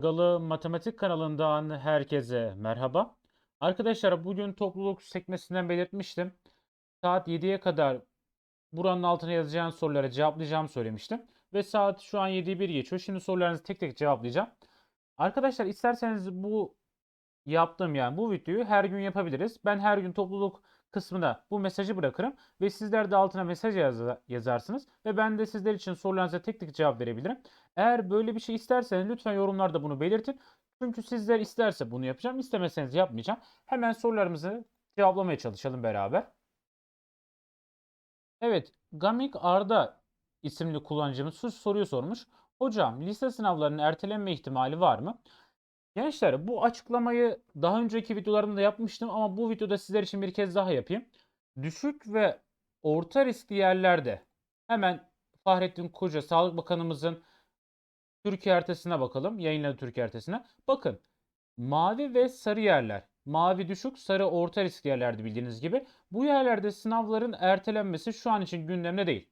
Galı Matematik kanalından herkese merhaba. Arkadaşlar bugün topluluk sekmesinden belirtmiştim. Saat 7'ye kadar buranın altına yazacağım soruları cevaplayacağım söylemiştim. Ve saat şu an 7'yi 1 geçiyor. Şimdi sorularınızı tek tek cevaplayacağım. Arkadaşlar isterseniz bu yaptığım yani bu videoyu her gün yapabiliriz. Ben her gün topluluk kısmına bu mesajı bırakırım ve sizler de altına mesaj yaz- yazarsınız ve ben de sizler için sorularınıza tek tek cevap verebilirim. Eğer böyle bir şey isterseniz lütfen yorumlarda bunu belirtin. Çünkü sizler isterse bunu yapacağım, istemezseniz yapmayacağım. Hemen sorularımızı cevaplamaya çalışalım beraber. Evet, Gamik Arda isimli kullanıcımız şu soruyu sormuş. Hocam, lise sınavlarının ertelenme ihtimali var mı? Gençler bu açıklamayı daha önceki videolarımda da yapmıştım ama bu videoda sizler için bir kez daha yapayım. Düşük ve orta riskli yerlerde hemen Fahrettin Koca Sağlık Bakanımızın Türkiye haritasına bakalım. Yayınladı Türkiye haritasına. Bakın mavi ve sarı yerler. Mavi düşük, sarı orta riskli yerlerdi bildiğiniz gibi. Bu yerlerde sınavların ertelenmesi şu an için gündemde değil.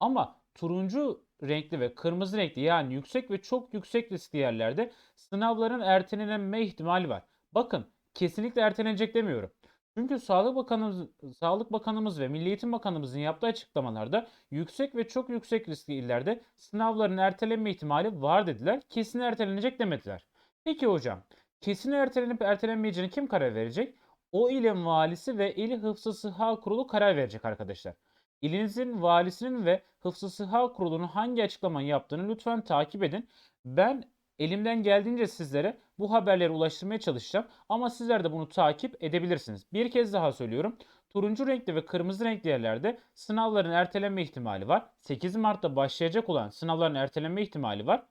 Ama turuncu renkli ve kırmızı renkli yani yüksek ve çok yüksek riskli yerlerde sınavların ertelenme ihtimali var. Bakın kesinlikle ertelenecek demiyorum. Çünkü Sağlık Bakanımız, Sağlık Bakanımız ve Milli Eğitim Bakanımızın yaptığı açıklamalarda yüksek ve çok yüksek riskli illerde sınavların ertelenme ihtimali var dediler. Kesin ertelenecek demediler. Peki hocam, kesin ertelenip ertelenmeyeceğine kim karar verecek? O ilin valisi ve il hıfzı sıha kurulu karar verecek arkadaşlar. İlinizin valisinin ve hıfzı sıha kurulunun hangi açıklamayı yaptığını lütfen takip edin. Ben elimden geldiğince sizlere bu haberleri ulaştırmaya çalışacağım ama sizler de bunu takip edebilirsiniz. Bir kez daha söylüyorum. Turuncu renkli ve kırmızı renkli yerlerde sınavların ertelenme ihtimali var. 8 Mart'ta başlayacak olan sınavların ertelenme ihtimali var.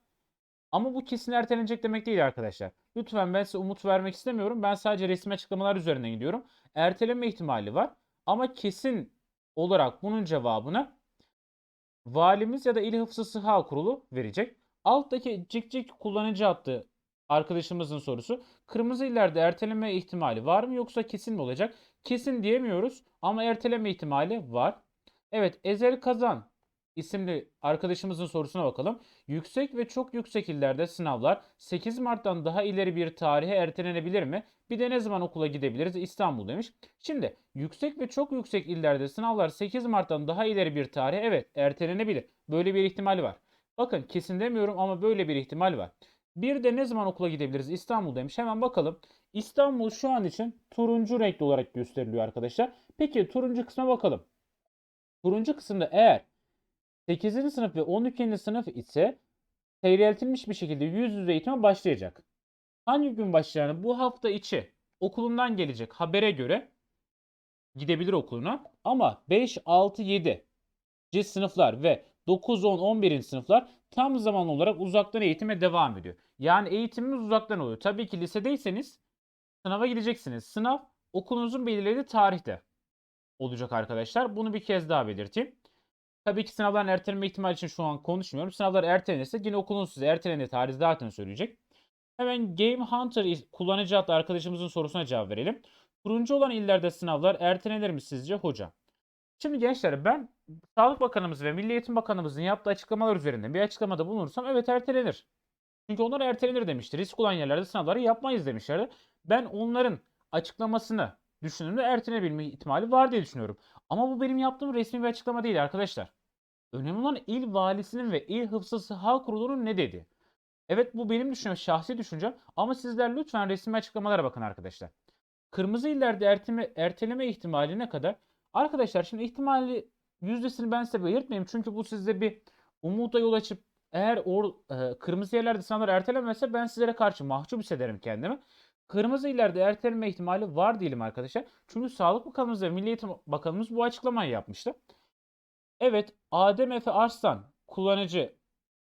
Ama bu kesin ertelenecek demek değil arkadaşlar. Lütfen ben size umut vermek istemiyorum. Ben sadece resmi açıklamalar üzerinden gidiyorum. Ertelenme ihtimali var. Ama kesin olarak bunun cevabını valimiz ya da İl Hıfzı Sıha Kurulu verecek. Alttaki cik cik kullanıcı attı arkadaşımızın sorusu. Kırmızı illerde erteleme ihtimali var mı yoksa kesin mi olacak? Kesin diyemiyoruz ama erteleme ihtimali var. Evet Ezel Kazan isimli arkadaşımızın sorusuna bakalım. Yüksek ve çok yüksek illerde sınavlar 8 Mart'tan daha ileri bir tarihe ertelenebilir mi? Bir de ne zaman okula gidebiliriz? İstanbul demiş. Şimdi yüksek ve çok yüksek illerde sınavlar 8 Mart'tan daha ileri bir tarihe evet ertelenebilir. Böyle bir ihtimali var. Bakın kesin demiyorum ama böyle bir ihtimal var. Bir de ne zaman okula gidebiliriz? İstanbul demiş. Hemen bakalım. İstanbul şu an için turuncu renkli olarak gösteriliyor arkadaşlar. Peki turuncu kısma bakalım. Turuncu kısımda eğer 8. sınıf ve 12. sınıf ise seyreltilmiş bir şekilde yüz yüze eğitime başlayacak. Hangi gün başlayacağını bu hafta içi okulundan gelecek habere göre gidebilir okuluna. Ama 5, 6, 7 C sınıflar ve 9, 10, 11. sınıflar tam zaman olarak uzaktan eğitime devam ediyor. Yani eğitimimiz uzaktan oluyor. Tabii ki lisedeyseniz sınava gideceksiniz. Sınav okulunuzun belirlediği tarihte olacak arkadaşlar. Bunu bir kez daha belirteyim. Tabii ki sınavların ertelenme ihtimali için şu an konuşmuyorum. Sınavlar ertelenirse yine okulun size ertelendiği tarih zaten söyleyecek. Hemen Game Hunter kullanıcı adlı arkadaşımızın sorusuna cevap verelim. Turuncu olan illerde sınavlar ertelenir mi sizce hocam? Şimdi gençler ben Sağlık Bakanımız ve Milli Eğitim Bakanımızın yaptığı açıklamalar üzerinden bir açıklamada bulunursam evet ertelenir. Çünkü onlar ertelenir demişti. Risk olan yerlerde sınavları yapmayız demişlerdi. Ben onların açıklamasını düşündüğümde ertelenebilme ihtimali var diye düşünüyorum. Ama bu benim yaptığım resmi bir açıklama değil arkadaşlar. Önemli olan il valisinin ve il hıfzı sıha kurulunun ne dedi? Evet bu benim düşüncem, şahsi düşüncem ama sizler lütfen resmi açıklamalara bakın arkadaşlar. Kırmızı illerde erteleme, erteleme ihtimali ne kadar? Arkadaşlar şimdi ihtimali yüzdesini ben size belirtmeyeyim çünkü bu sizde bir umuda yol açıp eğer o e, kırmızı yerlerde sınavlar ertelenmezse ben sizlere karşı mahcup hissederim kendimi. Kırmızı illerde erteleme ihtimali var diyelim arkadaşlar. Çünkü Sağlık Bakanımız ve Milli Eğitim Bakanımız bu açıklamayı yapmıştı. Evet Adem Efe Arslan kullanıcı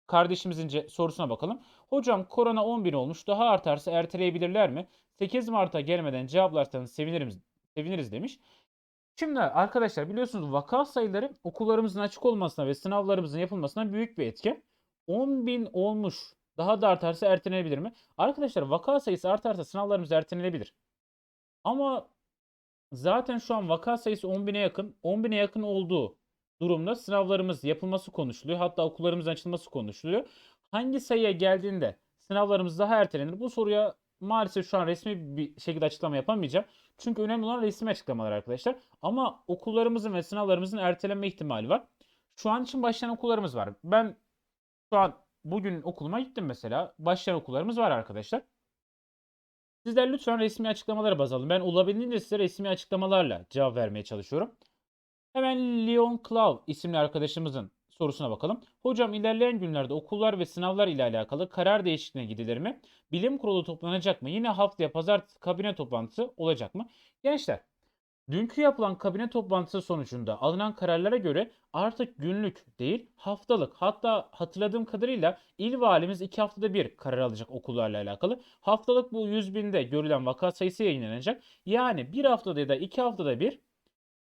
kardeşimizin sorusuna bakalım. Hocam korona 10 bin olmuş daha artarsa erteleyebilirler mi? 8 Mart'a gelmeden cevaplarsanız seviniriz, seviniriz demiş. Şimdi arkadaşlar biliyorsunuz vaka sayıları okullarımızın açık olmasına ve sınavlarımızın yapılmasına büyük bir etken. 10 bin olmuş. Daha da artarsa ertelenebilir mi? Arkadaşlar vaka sayısı artarsa sınavlarımız ertelenebilir. Ama zaten şu an vaka sayısı 10 bine yakın. 10 bine yakın olduğu durumda sınavlarımız yapılması konuşuluyor. Hatta okullarımızın açılması konuşuluyor. Hangi sayıya geldiğinde sınavlarımız daha ertelenir. Bu soruya maalesef şu an resmi bir şekilde açıklama yapamayacağım. Çünkü önemli olan resmi açıklamalar arkadaşlar. Ama okullarımızın ve sınavlarımızın ertelenme ihtimali var. Şu an için başlayan okullarımız var. Ben şu an bugün okuluma gittim mesela. Başlayan okullarımız var arkadaşlar. Sizler lütfen resmi açıklamalara baz alın. Ben olabildiğince size resmi açıklamalarla cevap vermeye çalışıyorum. Hemen Leon Clav isimli arkadaşımızın sorusuna bakalım. Hocam ilerleyen günlerde okullar ve sınavlar ile alakalı karar değişikliğine gidilir mi? Bilim kurulu toplanacak mı? Yine haftaya pazartesi kabine toplantısı olacak mı? Gençler, dünkü yapılan kabine toplantısı sonucunda alınan kararlara göre artık günlük değil haftalık hatta hatırladığım kadarıyla il valimiz iki haftada bir karar alacak okullarla alakalı. Haftalık bu 100 binde görülen vaka sayısı yayınlanacak. Yani bir haftada ya da iki haftada bir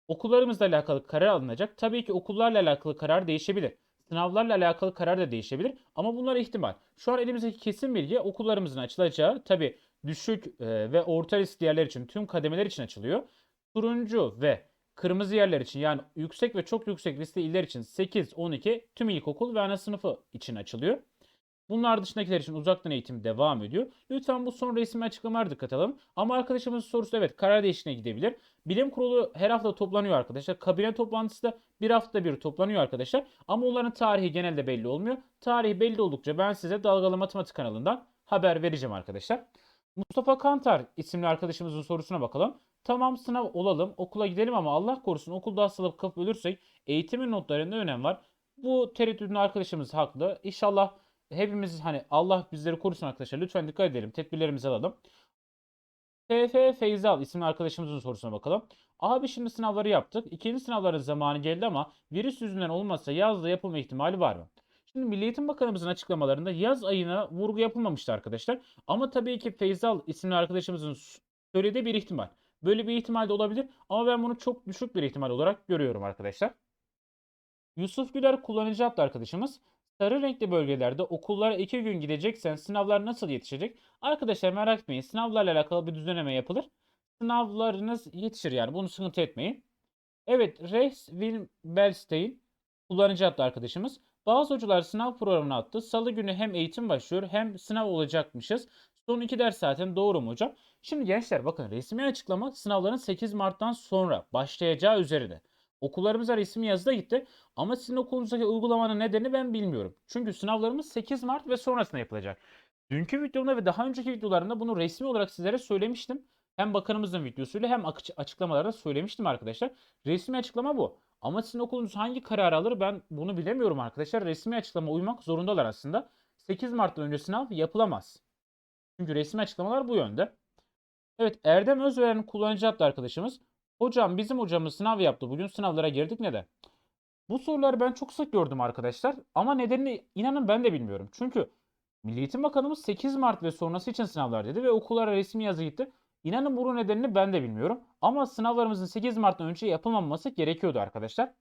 okullarımızla alakalı karar alınacak. Tabii ki okullarla alakalı karar değişebilir. Sınavlarla alakalı karar da değişebilir ama bunlar ihtimal. Şu an elimizdeki kesin bilgi okullarımızın açılacağı tabii düşük ve orta risk yerler için tüm kademeler için açılıyor. Turuncu ve kırmızı yerler için yani yüksek ve çok yüksek riskli iller için 8, 12 tüm ilkokul ve ana sınıfı için açılıyor. Bunlar dışındakiler için uzaktan eğitim devam ediyor. Lütfen bu son resmi açıklamalara dikkat alalım. Ama arkadaşımızın sorusu evet karar değişikliğine gidebilir. Bilim kurulu her hafta toplanıyor arkadaşlar. Kabine toplantısı da bir hafta bir toplanıyor arkadaşlar. Ama onların tarihi genelde belli olmuyor. Tarihi belli oldukça ben size Dalgalı Matematik kanalından haber vereceğim arkadaşlar. Mustafa Kantar isimli arkadaşımızın sorusuna bakalım. Tamam sınav olalım, okula gidelim ama Allah korusun okulda hastalık kapıp ölürsek eğitimin notlarında önem var. Bu tereddütün arkadaşımız haklı. İnşallah hepimiz hani Allah bizleri korusun arkadaşlar. Lütfen dikkat edelim. Tedbirlerimizi alalım. TF Feyzal isimli arkadaşımızın sorusuna bakalım. Abi şimdi sınavları yaptık. İkinci sınavların zamanı geldi ama virüs yüzünden olmazsa yazda yapılma ihtimali var mı? Şimdi Milli Eğitim Bakanımızın açıklamalarında yaz ayına vurgu yapılmamıştı arkadaşlar. Ama tabii ki Feyzal isimli arkadaşımızın söylediği bir ihtimal. Böyle bir ihtimal de olabilir ama ben bunu çok düşük bir ihtimal olarak görüyorum arkadaşlar. Yusuf Güler kullanıcı adlı arkadaşımız. Sarı renkli bölgelerde okullara iki gün gideceksen sınavlar nasıl yetişecek? Arkadaşlar merak etmeyin. Sınavlarla alakalı bir düzenleme yapılır. Sınavlarınız yetişir yani. Bunu sıkıntı etmeyin. Evet, Reis Wilbelstein kullanıcı adlı arkadaşımız. Bazı hocalar sınav programına attı. Salı günü hem eğitim başlıyor hem sınav olacakmışız. Son iki ders zaten doğru mu hocam? Şimdi gençler bakın resmi açıklama sınavların 8 Mart'tan sonra başlayacağı üzerinde. Okullarımıza resmi yazıda gitti ama sizin okulunuzdaki uygulamanın nedeni ben bilmiyorum. Çünkü sınavlarımız 8 Mart ve sonrasında yapılacak. Dünkü videomda ve daha önceki videolarımda bunu resmi olarak sizlere söylemiştim. Hem bakanımızın videosuyla hem açıklamalarda söylemiştim arkadaşlar. Resmi açıklama bu. Ama sizin okulunuz hangi karar alır ben bunu bilemiyorum arkadaşlar. Resmi açıklama uymak zorundalar aslında. 8 Mart'tan önce sınav yapılamaz. Çünkü resmi açıklamalar bu yönde. Evet Erdem Özveren kullanıcı adlı arkadaşımız. Hocam bizim hocamız sınav yaptı. Bugün sınavlara girdik neden? Bu soruları ben çok sık gördüm arkadaşlar. Ama nedenini inanın ben de bilmiyorum. Çünkü Milli Eğitim Bakanımız 8 Mart ve sonrası için sınavlar dedi ve okullara resmi yazı gitti. İnanın bunun nedenini ben de bilmiyorum. Ama sınavlarımızın 8 Mart'tan önce yapılmaması gerekiyordu arkadaşlar.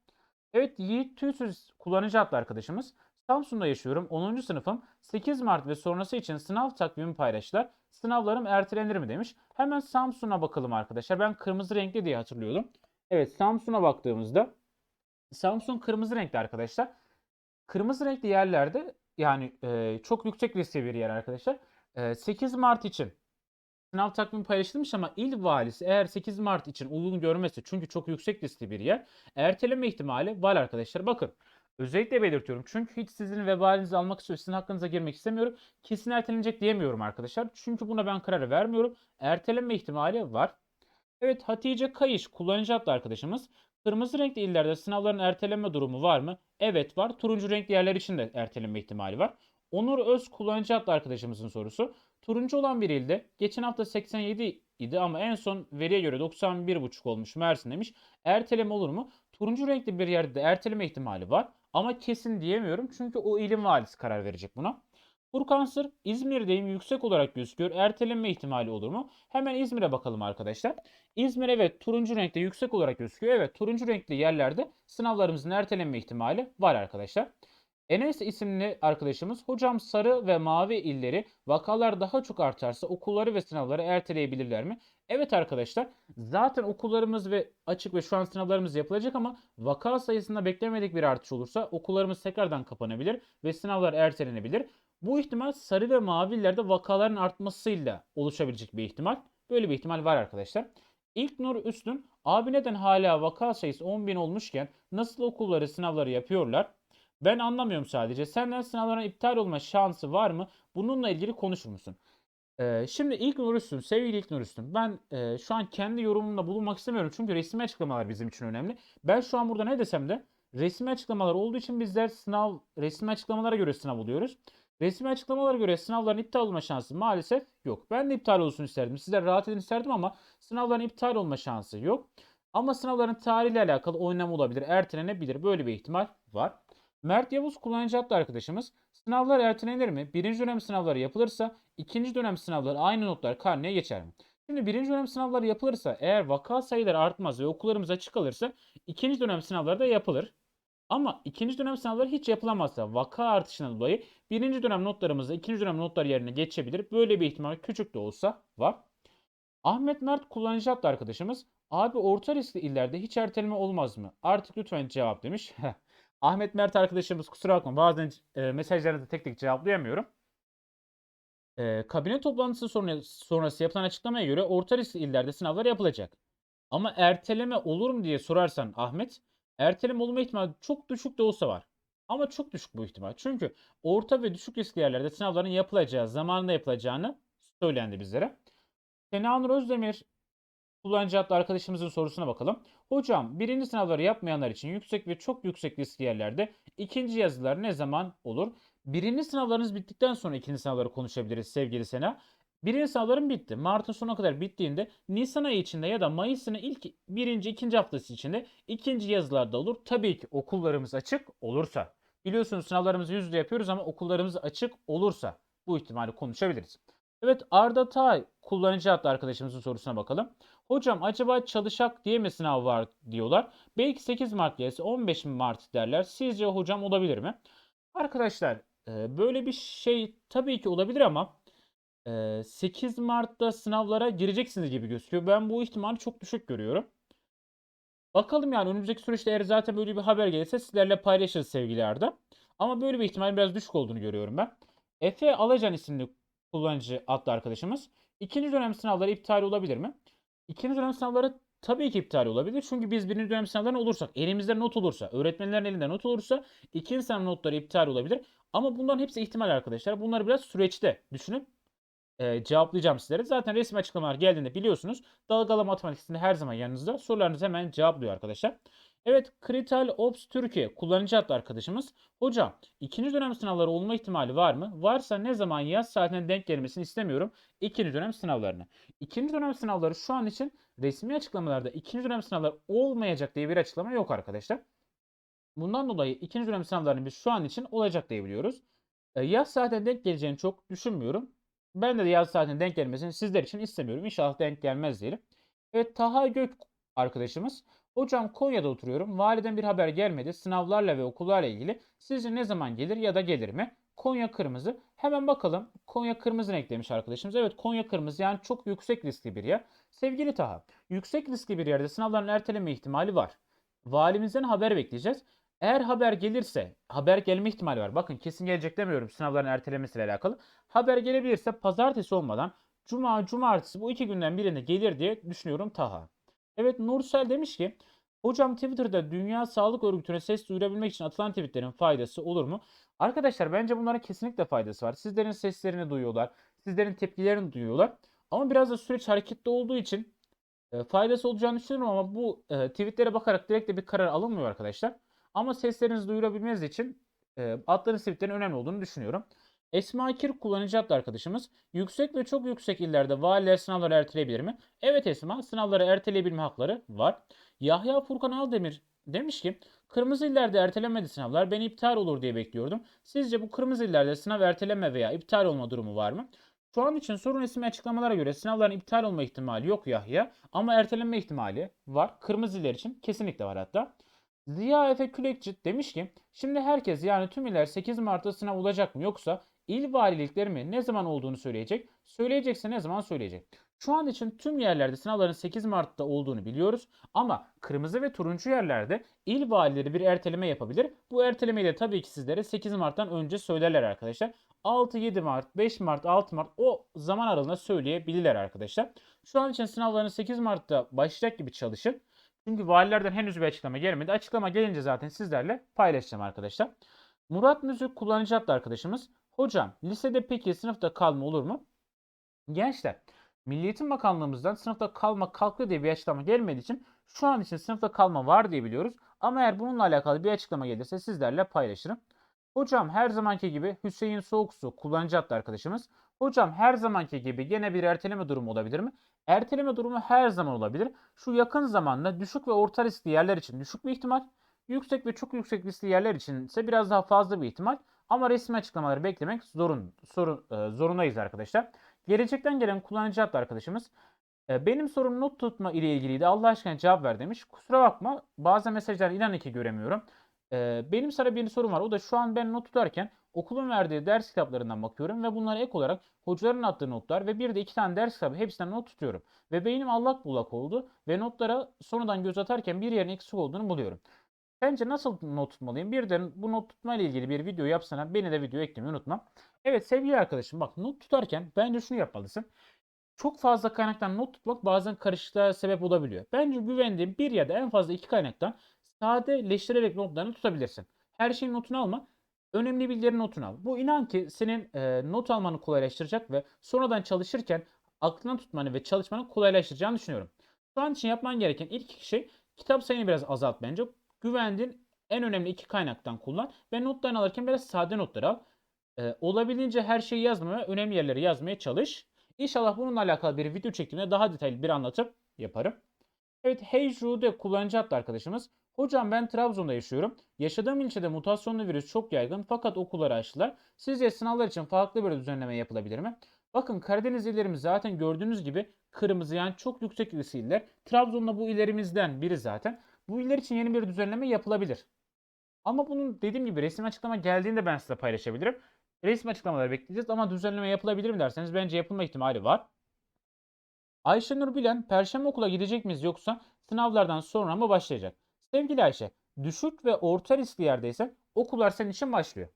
Evet Yiğit Tüysüz kullanıcı adlı arkadaşımız. Samsun'da yaşıyorum. 10. sınıfım. 8 Mart ve sonrası için sınav takvimi paylaştılar. Sınavlarım ertelenir mi demiş. Hemen Samsun'a bakalım arkadaşlar. Ben kırmızı renkli diye hatırlıyordum. Evet Samsun'a baktığımızda Samsun kırmızı renkli arkadaşlar. Kırmızı renkli yerlerde yani e, çok yüksek riskli bir yer arkadaşlar. E, 8 Mart için sınav takvimi paylaşılmış ama il valisi eğer 8 Mart için uygun görmezse çünkü çok yüksek riskli bir yer erteleme ihtimali var arkadaşlar. Bakın Özellikle belirtiyorum. Çünkü hiç sizin vebalinizi almak istiyorum. Sizin hakkınıza girmek istemiyorum. Kesin ertelenecek diyemiyorum arkadaşlar. Çünkü buna ben karar vermiyorum. Ertelenme ihtimali var. Evet Hatice Kayış kullanıcı adlı arkadaşımız. Kırmızı renkli illerde sınavların ertelenme durumu var mı? Evet var. Turuncu renkli yerler için de ertelenme ihtimali var. Onur Öz kullanıcı adlı arkadaşımızın sorusu. Turuncu olan bir ilde geçen hafta 87 idi ama en son veriye göre 91,5 olmuş Mersin demiş. Erteleme olur mu? Turuncu renkli bir yerde de erteleme ihtimali var. Ama kesin diyemiyorum çünkü o ilim valisi karar verecek buna. Furkan Sır İzmir'deyim yüksek olarak gözüküyor. Ertelenme ihtimali olur mu? Hemen İzmir'e bakalım arkadaşlar. İzmir evet turuncu renkte yüksek olarak gözüküyor. Evet turuncu renkli yerlerde sınavlarımızın ertelenme ihtimali var arkadaşlar. Enes isimli arkadaşımız hocam sarı ve mavi illeri vakalar daha çok artarsa okulları ve sınavları erteleyebilirler mi? Evet arkadaşlar zaten okullarımız ve açık ve şu an sınavlarımız yapılacak ama vaka sayısında beklemedik bir artış olursa okullarımız tekrardan kapanabilir ve sınavlar ertelenebilir. Bu ihtimal sarı ve mavi illerde vakaların artmasıyla oluşabilecek bir ihtimal. Böyle bir ihtimal var arkadaşlar. İlk Nur Üstün, abi neden hala vaka sayısı 10.000 olmuşken nasıl okulları sınavları yapıyorlar? Ben anlamıyorum sadece. Senden sınavların iptal olma şansı var mı? Bununla ilgili konuşur musun? Ee, şimdi ilk Nur Üstün, sevgili ilk Nur Üstün. Ben e, şu an kendi yorumumda bulunmak istemiyorum. Çünkü resmi açıklamalar bizim için önemli. Ben şu an burada ne desem de resmi açıklamalar olduğu için bizler sınav, resmi açıklamalara göre sınav oluyoruz. Resmi açıklamalara göre sınavların iptal olma şansı maalesef yok. Ben de iptal olsun isterdim. Sizler rahat edin isterdim ama sınavların iptal olma şansı yok. Ama sınavların tarihiyle alakalı oynama olabilir, ertelenebilir. Böyle bir ihtimal var. Mert Yavuz kullanıcı adlı arkadaşımız sınavlar ertelenir mi? Birinci dönem sınavları yapılırsa ikinci dönem sınavları aynı notlar karneye geçer mi? Şimdi birinci dönem sınavları yapılırsa eğer vaka sayıları artmaz ve okullarımız açık kalırsa ikinci dönem sınavları da yapılır. Ama ikinci dönem sınavları hiç yapılamazsa vaka artışından dolayı birinci dönem notlarımızda ikinci dönem notlar yerine geçebilir. Böyle bir ihtimal küçük de olsa var. Ahmet Mert kullanıcı adlı arkadaşımız abi orta riskli illerde hiç erteleme olmaz mı? Artık lütfen cevap demiş. Ahmet Mert arkadaşımız kusura bakma bazen e, mesajlarınızı tek tek cevaplayamıyorum. E, kabine toplantısı sonra, sonrası yapılan açıklamaya göre orta riskli illerde sınavlar yapılacak. Ama erteleme olur mu diye sorarsan Ahmet, erteleme olma ihtimali çok düşük de olsa var. Ama çok düşük bu ihtimal. Çünkü orta ve düşük riskli yerlerde sınavların yapılacağı, zamanında yapılacağını söylendi bizlere. Senanur Özdemir kullanıcı adlı arkadaşımızın sorusuna bakalım. Hocam birinci sınavları yapmayanlar için yüksek ve çok yüksek riskli yerlerde ikinci yazılar ne zaman olur? Birinci sınavlarınız bittikten sonra ikinci sınavları konuşabiliriz sevgili Sena. Birinci sınavların bitti. Mart'ın sonuna kadar bittiğinde Nisan ayı içinde ya da Mayıs'ın ilk birinci, ikinci haftası içinde ikinci yazılarda olur. Tabii ki okullarımız açık olursa. Biliyorsunuz sınavlarımızı yüzde yapıyoruz ama okullarımız açık olursa bu ihtimali konuşabiliriz. Evet Arda Tay kullanıcı adlı arkadaşımızın sorusuna bakalım. Hocam acaba çalışak diye mi sınav var diyorlar. Belki 8 Mart gelse 15 Mart derler. Sizce hocam olabilir mi? Arkadaşlar e, böyle bir şey tabii ki olabilir ama e, 8 Mart'ta sınavlara gireceksiniz gibi gözüküyor. Ben bu ihtimali çok düşük görüyorum. Bakalım yani önümüzdeki süreçte eğer zaten böyle bir haber gelirse sizlerle paylaşırız sevgili Arda. Ama böyle bir ihtimal biraz düşük olduğunu görüyorum ben. Efe Alacan isimli kullanıcı adlı arkadaşımız. İkinci dönem sınavları iptal olabilir mi? İkinci dönem sınavları tabii ki iptal olabilir. Çünkü biz birinci dönem sınavlarına olursak, elimizde not olursa, öğretmenlerin elinde not olursa ikinci sınıf notları iptal olabilir. Ama bunların hepsi ihtimal arkadaşlar. Bunları biraz süreçte düşünüp e, cevaplayacağım sizlere. Zaten resmi açıklamalar geldiğinde biliyorsunuz. Dalgalı matematikinde her zaman yanınızda. Sorularınızı hemen cevaplıyor arkadaşlar. Evet, Krital Ops Türkiye kullanıcı adlı arkadaşımız. Hocam, ikinci dönem sınavları olma ihtimali var mı? Varsa ne zaman yaz saatine denk gelmesini istemiyorum ikinci dönem sınavlarını. İkinci dönem sınavları şu an için resmi açıklamalarda ikinci dönem sınavları olmayacak diye bir açıklama yok arkadaşlar. Bundan dolayı ikinci dönem sınavlarını biz şu an için olacak diye biliyoruz. E, yaz saatine denk geleceğini çok düşünmüyorum. Ben de yaz saatine denk gelmesini sizler için istemiyorum. İnşallah denk gelmez diyelim. Evet Taha Gök arkadaşımız. Hocam Konya'da oturuyorum. Validen bir haber gelmedi. Sınavlarla ve okullarla ilgili. Sizce ne zaman gelir ya da gelir mi? Konya kırmızı. Hemen bakalım. Konya kırmızı eklemiş arkadaşımız. Evet Konya kırmızı yani çok yüksek riskli bir yer. Sevgili Taha, yüksek riskli bir yerde sınavların erteleme ihtimali var. Valimizden haber bekleyeceğiz. Eğer haber gelirse, haber gelme ihtimali var. Bakın kesin gelecek demiyorum sınavların ertelemesiyle alakalı. Haber gelebilirse pazartesi olmadan cuma, cumartesi bu iki günden birinde gelir diye düşünüyorum Taha. Evet Nursel demiş ki Hocam Twitter'da Dünya Sağlık Örgütü'ne ses duyurabilmek için atılan tweetlerin faydası olur mu? Arkadaşlar bence bunların kesinlikle faydası var. Sizlerin seslerini duyuyorlar. Sizlerin tepkilerini duyuyorlar. Ama biraz da süreç hareketli olduğu için e, faydası olacağını düşünüyorum ama bu e, tweetlere bakarak direkt de bir karar alınmıyor arkadaşlar. Ama seslerinizi duyurabilmeniz için e, attığınız tweetlerin önemli olduğunu düşünüyorum. Esma Kir kullanıcı adlı arkadaşımız yüksek ve çok yüksek illerde valiler sınavları erteleyebilir mi? Evet Esma sınavları erteleyebilme hakları var. Yahya Furkan Aldemir demiş ki kırmızı illerde ertelenmedi sınavlar ben iptal olur diye bekliyordum. Sizce bu kırmızı illerde sınav erteleme veya iptal olma durumu var mı? Şu an için sorun isimli açıklamalara göre sınavların iptal olma ihtimali yok Yahya ama ertelenme ihtimali var. Kırmızı iller için kesinlikle var hatta. Ziya Efe Külekçi demiş ki şimdi herkes yani tüm iller 8 Mart'ta sınav olacak mı yoksa il valilikleri mi ne zaman olduğunu söyleyecek? Söyleyecekse ne zaman söyleyecek? Şu an için tüm yerlerde sınavların 8 Mart'ta olduğunu biliyoruz ama kırmızı ve turuncu yerlerde il valileri bir erteleme yapabilir. Bu ertelemeyi de tabii ki sizlere 8 Mart'tan önce söylerler arkadaşlar. 6-7 Mart, 5 Mart, 6 Mart o zaman aralığında söyleyebilirler arkadaşlar. Şu an için sınavlarını 8 Mart'ta başlayacak gibi çalışın. Çünkü valilerden henüz bir açıklama gelmedi. Açıklama gelince zaten sizlerle paylaşacağım arkadaşlar. Murat Müzik kullanıcı adlı arkadaşımız. Hocam lisede peki sınıfta kalma olur mu? Gençler Milli Eğitim Bakanlığımızdan sınıfta kalma kalktı diye bir açıklama gelmediği için şu an için sınıfta kalma var diye biliyoruz. Ama eğer bununla alakalı bir açıklama gelirse sizlerle paylaşırım. Hocam her zamanki gibi Hüseyin Soğuksu kullanıcı adlı arkadaşımız. Hocam her zamanki gibi gene bir erteleme durumu olabilir mi? Erteleme durumu her zaman olabilir. Şu yakın zamanda düşük ve orta riskli yerler için düşük bir ihtimal. Yüksek ve çok yüksek riskli yerler için ise biraz daha fazla bir ihtimal. Ama resmi açıklamaları beklemek zorun, sorun, e, zorundayız arkadaşlar. Gelecekten gelen kullanıcı adlı arkadaşımız. e, Benim sorum not tutma ile ilgiliydi. Allah aşkına cevap ver demiş. Kusura bakma bazen mesajlar inan ki göremiyorum. E, Benim sana bir sorum var. O da şu an ben not tutarken okulun verdiği ders kitaplarından bakıyorum ve bunlara ek olarak hocaların attığı notlar ve bir de iki tane ders kitabı hepsinden not tutuyorum. Ve beynim allak bullak oldu ve notlara sonradan göz atarken bir yerin eksik olduğunu buluyorum. Sence nasıl not tutmalıyım? Bir de bu not tutma ile ilgili bir video yapsana. Beni de video eklemeyi unutma. Evet sevgili arkadaşım bak not tutarken bence şunu yapmalısın. Çok fazla kaynaktan not tutmak bazen karışıklığa sebep olabiliyor. Bence güvendiğin bir ya da en fazla iki kaynaktan sadeleştirerek notlarını tutabilirsin. Her şeyin notunu alma. Önemli bilgilerin notunu al. Bu inan ki senin e, not almanı kolaylaştıracak ve sonradan çalışırken aklına tutmanı ve çalışmanı kolaylaştıracağını düşünüyorum. Şu an için yapman gereken ilk şey kitap sayını biraz azalt bence. Güvendiğin en önemli iki kaynaktan kullan ve notlarını alırken biraz sade notlar al. Ee, olabildiğince her şeyi yazmaya, önemli yerleri yazmaya çalış. İnşallah bununla alakalı bir video çektiğimde daha detaylı bir anlatım yaparım. Evet Hey Jude kullanıcı adlı arkadaşımız. Hocam ben Trabzon'da yaşıyorum. Yaşadığım ilçede mutasyonlu virüs çok yaygın fakat okulları açtılar. Sizce sınavlar için farklı bir düzenleme yapılabilir mi? Bakın Karadeniz illerimiz zaten gördüğünüz gibi kırmızı yani çok yüksek riskli iller. Trabzon'da bu illerimizden biri zaten. Bu iller için yeni bir düzenleme yapılabilir. Ama bunun dediğim gibi resim açıklama geldiğinde ben size paylaşabilirim. Resim açıklamaları bekleyeceğiz ama düzenleme yapılabilir mi derseniz bence yapılma ihtimali var. Ayşenur Bilen, Perşembe okula gidecek miyiz yoksa sınavlardan sonra mı başlayacak? Sevgili Ayşe, düşük ve orta riskli yerdeysen okullar senin için başlıyor.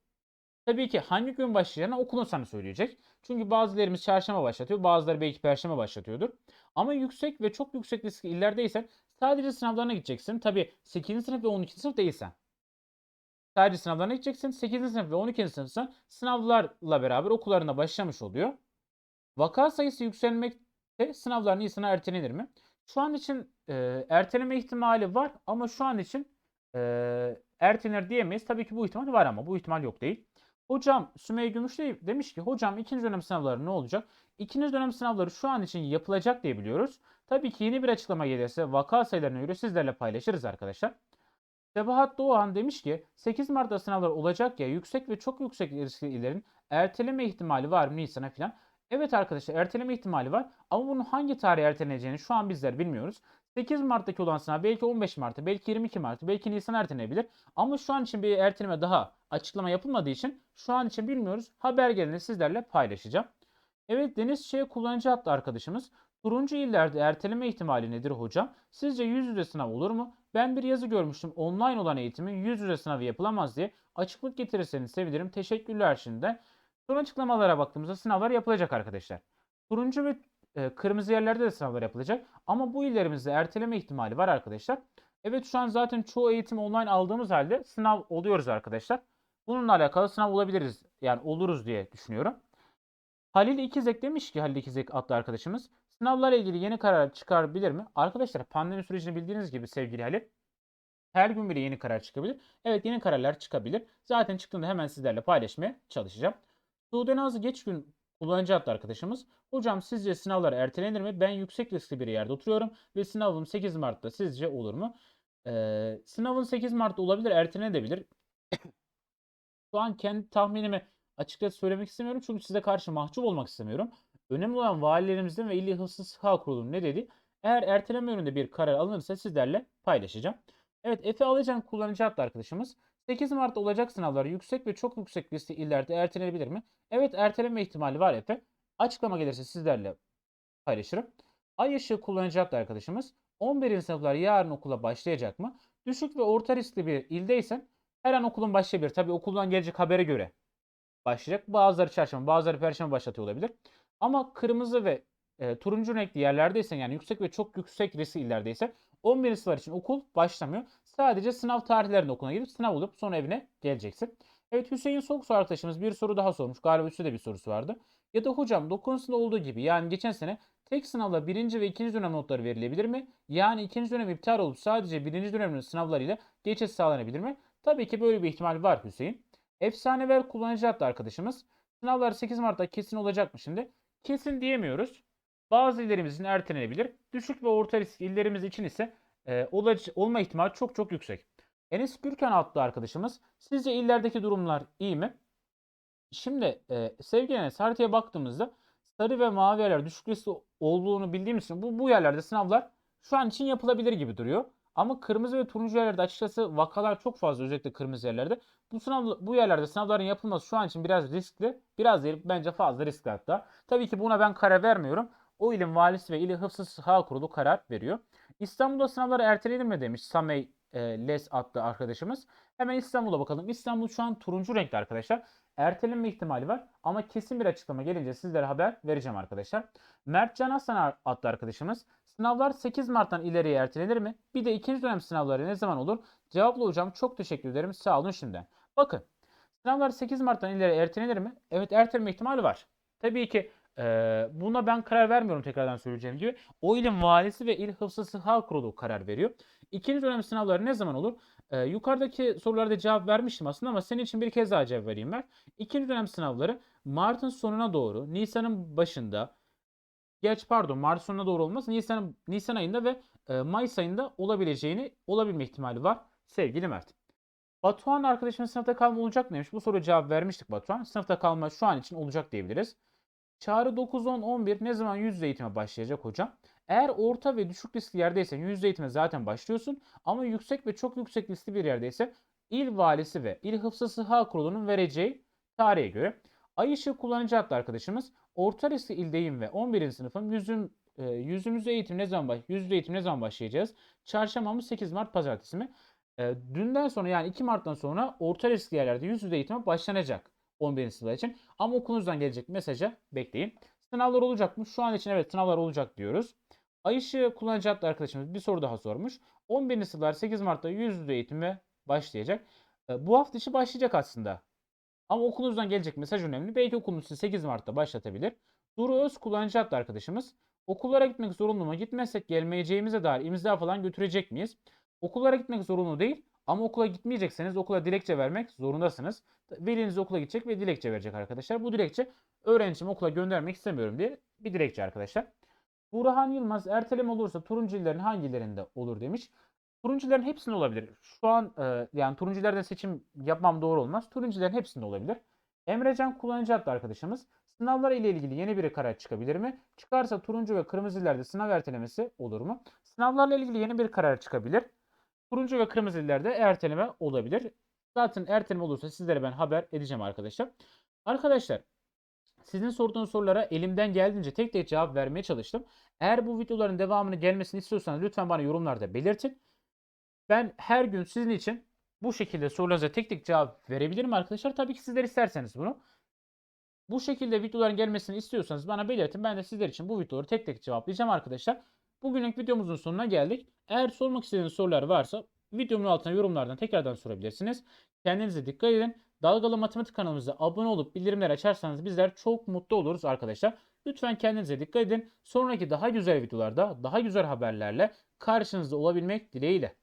Tabii ki hangi gün başlayacağını okulun sana söyleyecek. Çünkü bazılarımız çarşamba başlatıyor, bazıları belki perşembe başlatıyordur. Ama yüksek ve çok yüksek riskli illerdeysen sadece sınavlarına gideceksin. Tabii 8. sınıf ve 12. sınıf değilsen. Sadece sınavlarına gideceksin. 8. sınıf ve 12. sınıfsa sınavlarla beraber okullarına başlamış oluyor. Vaka sayısı yükselmekte sınavlar Nisan'a ertelenir mi? Şu an için e, erteleme ihtimali var ama şu an için e, ertelenir diyemeyiz. Tabii ki bu ihtimal var ama bu ihtimal yok değil. Hocam Sümeyye Gümüş de- demiş ki hocam ikinci dönem sınavları ne olacak? İkinci dönem sınavları şu an için yapılacak diye biliyoruz. Tabii ki yeni bir açıklama gelirse vaka sayılarına göre sizlerle paylaşırız arkadaşlar. Sebahat Doğan demiş ki 8 Mart'ta sınavlar olacak ya yüksek ve çok yüksek riskli illerin erteleme ihtimali var mı Nisan'a falan. Evet arkadaşlar erteleme ihtimali var ama bunun hangi tarihe erteleneceğini şu an bizler bilmiyoruz. 8 Mart'taki olan sınav belki 15 Mart'ta, belki 22 Mart'ta, belki Nisan ertelenebilir. Ama şu an için bir erteleme daha açıklama yapılmadığı için şu an için bilmiyoruz. Haber gelince sizlerle paylaşacağım. Evet Deniz Ç kullanıcı adlı arkadaşımız. Turuncu illerde erteleme ihtimali nedir hocam? Sizce yüz yüze sınav olur mu? Ben bir yazı görmüştüm. Online olan eğitimin yüz yüze sınavı yapılamaz diye. Açıklık getirirseniz sevinirim. Teşekkürler şimdiden. Son açıklamalara baktığımızda sınavlar yapılacak arkadaşlar. Turuncu ve kırmızı yerlerde de sınavlar yapılacak. Ama bu illerimizde erteleme ihtimali var arkadaşlar. Evet şu an zaten çoğu eğitim online aldığımız halde sınav oluyoruz arkadaşlar. Bununla alakalı sınav olabiliriz. Yani oluruz diye düşünüyorum. Halil İkizek demiş ki Halil İkizek adlı arkadaşımız. Sınavlarla ilgili yeni karar çıkarabilir mi? Arkadaşlar pandemi sürecini bildiğiniz gibi sevgili Halil. Her gün bile yeni karar çıkabilir. Evet yeni kararlar çıkabilir. Zaten çıktığında hemen sizlerle paylaşmaya çalışacağım. Sude Nazlı geç gün kullanıcı adlı arkadaşımız. Hocam sizce sınavlar ertelenir mi? Ben yüksek riskli bir yerde oturuyorum ve sınavım 8 Mart'ta sizce olur mu? Ee, sınavın 8 Mart'ta olabilir, ertelenebilir. Şu an kendi tahminimi açıkçası söylemek istemiyorum çünkü size karşı mahcup olmak istemiyorum. Önemli olan valilerimizin ve İlli Hıfzı Sıha Kurulu'nun ne dedi? Eğer erteleme yönünde bir karar alınırsa sizlerle paylaşacağım. Evet Efe Alıcan kullanıcı adlı arkadaşımız. 8 Mart'ta olacak sınavlar yüksek ve çok yüksek riskli illerde ertelenebilir mi? Evet erteleme ihtimali var Efe. Açıklama gelirse sizlerle paylaşırım. Ay ışığı kullanıcı adlı arkadaşımız. 11. sınıflar yarın okula başlayacak mı? Düşük ve orta riskli bir ildeysen her an okulun başlayabilir. Tabii okuldan gelecek habere göre başlayacak. Bazıları çarşamba, bazıları perşembe başlatıyor olabilir. Ama kırmızı ve e, turuncu renkli yerlerdeyse yani yüksek ve çok yüksek riskli illerdeyse 11. sınıflar için okul başlamıyor. Sadece sınav tarihlerinde okula gidip sınav olup sonra evine geleceksin. Evet Hüseyin Soksu arkadaşımız bir soru daha sormuş. Galiba üstte de bir sorusu vardı. Ya da hocam 9. sınıfta olduğu gibi yani geçen sene tek sınavla birinci ve ikinci dönem notları verilebilir mi? Yani ikinci dönem iptal olup sadece birinci dönemin sınavlarıyla geçiş sağlanabilir mi? Tabii ki böyle bir ihtimal var Hüseyin. Efsanever kullanıcı adlı arkadaşımız. Sınavlar 8 Mart'ta kesin olacak mı şimdi? Kesin diyemiyoruz. Bazı illerimiz için ertelenebilir. Düşük ve orta risk illerimiz için ise e, olma ihtimali çok çok yüksek. Enes Gürkan adlı arkadaşımız. Sizce illerdeki durumlar iyi mi? Şimdi e, sevgili Enes haritaya baktığımızda sarı ve mavi yerler düşük riskli olduğunu bildiğimiz için bu, bu yerlerde sınavlar şu an için yapılabilir gibi duruyor. Ama kırmızı ve turuncu yerlerde açıkçası vakalar çok fazla özellikle kırmızı yerlerde. Bu sınav bu yerlerde sınavların yapılması şu an için biraz riskli. Biraz değil bence fazla riskli hatta. Tabii ki buna ben karar vermiyorum. O ilin valisi ve ili hıfzı sıha kurulu karar veriyor. İstanbul'da sınavları ertelenir mi demiş Samey e, Les adlı arkadaşımız. Hemen İstanbul'a bakalım. İstanbul şu an turuncu renkli arkadaşlar. Ertelenme ihtimali var ama kesin bir açıklama gelince sizlere haber vereceğim arkadaşlar. Mert Can Aslan adlı arkadaşımız. Sınavlar 8 Mart'tan ileriye ertelenir mi? Bir de ikinci dönem sınavları ne zaman olur? Cevaplı hocam çok teşekkür ederim. Sağ olun şimdiden. Bakın sınavlar 8 Mart'tan ileri ertelenir mi? Evet erteleme ihtimali var. Tabii ki e, buna ben karar vermiyorum tekrardan söyleyeceğim gibi. O ilin valisi ve il hıfzı sıha kurulu karar veriyor. İkinci dönem sınavları ne zaman olur? Ee, yukarıdaki sorularda cevap vermiştim aslında ama senin için bir kez daha cevap vereyim ben. İkinci dönem sınavları Mart'ın sonuna doğru, Nisan'ın başında, geç pardon Mart sonuna doğru olmaz. Nisan, Nisan ayında ve e, Mayıs ayında olabileceğini, olabilme ihtimali var sevgili Mert. Batuhan arkadaşımın sınıfta kalma olacak mı demiş. Bu soruya cevap vermiştik Batuhan. Sınıfta kalma şu an için olacak diyebiliriz. Çağrı 9, 10, 11 ne zaman yüz eğitime başlayacak hocam? Eğer orta ve düşük riskli yerdeysen yüz eğitime zaten başlıyorsun. Ama yüksek ve çok yüksek riskli bir yerdeyse il valisi ve il hıfzı sıha kurulunun vereceği tarihe göre. Ay ışığı kullanıcı adlı arkadaşımız orta riskli ildeyim ve 11. sınıfım yüzüm, e, eğitim ne zaman yüzde eğitim ne zaman başlayacağız? Çarşamba mı 8 Mart pazartesi mi? E, dünden sonra yani 2 Mart'tan sonra orta riskli yerlerde yüz eğitime başlanacak 11. sınıflar için. Ama okulunuzdan gelecek mesaja bekleyin. Sınavlar olacak mı? Şu an için evet sınavlar olacak diyoruz. Ay ışığı kullanıcı adlı arkadaşımız bir soru daha sormuş. 11. sınıflar 8 Mart'ta yüz yüze eğitime başlayacak. E, bu hafta içi başlayacak aslında. Ama okulunuzdan gelecek mesaj önemli. Belki okulunuz sizi 8 Mart'ta başlatabilir. Duru Öz kullanıcı adlı arkadaşımız. Okullara gitmek zorunlu mu? Gitmezsek gelmeyeceğimize dair imza falan götürecek miyiz? Okullara gitmek zorunlu değil. Ama okula gitmeyecekseniz okula dilekçe vermek zorundasınız. Veliniz okula gidecek ve dilekçe verecek arkadaşlar. Bu dilekçe öğrencimi okula göndermek istemiyorum diye bir dilekçe arkadaşlar. Burhan Yılmaz erteleme olursa turuncuların hangilerinde olur demiş. Turuncuların hepsinde olabilir. Şu an e, yani turunculardan seçim yapmam doğru olmaz. Turuncuların hepsinde olabilir. Emrecan kullanıcı adlı arkadaşımız. Sınavlar ile ilgili yeni bir karar çıkabilir mi? Çıkarsa turuncu ve kırmızı illerde sınav ertelemesi olur mu? Sınavlarla ilgili yeni bir karar çıkabilir. Turuncu ve kırmızı illerde erteleme olabilir. Zaten erteleme olursa sizlere ben haber edeceğim arkadaşlar. Arkadaşlar sizin sorduğunuz sorulara elimden geldiğince tek tek cevap vermeye çalıştım. Eğer bu videoların devamını gelmesini istiyorsanız lütfen bana yorumlarda belirtin. Ben her gün sizin için bu şekilde sorularınıza tek tek cevap verebilirim arkadaşlar. Tabii ki sizler isterseniz bunu. Bu şekilde videoların gelmesini istiyorsanız bana belirtin. Ben de sizler için bu videoları tek tek cevaplayacağım arkadaşlar. Bugünlük videomuzun sonuna geldik. Eğer sormak istediğiniz sorular varsa videomun altına yorumlardan tekrardan sorabilirsiniz. Kendinize dikkat edin. Dalgalı Matematik kanalımıza abone olup bildirimleri açarsanız bizler çok mutlu oluruz arkadaşlar. Lütfen kendinize dikkat edin. Sonraki daha güzel videolarda, daha güzel haberlerle karşınızda olabilmek dileğiyle.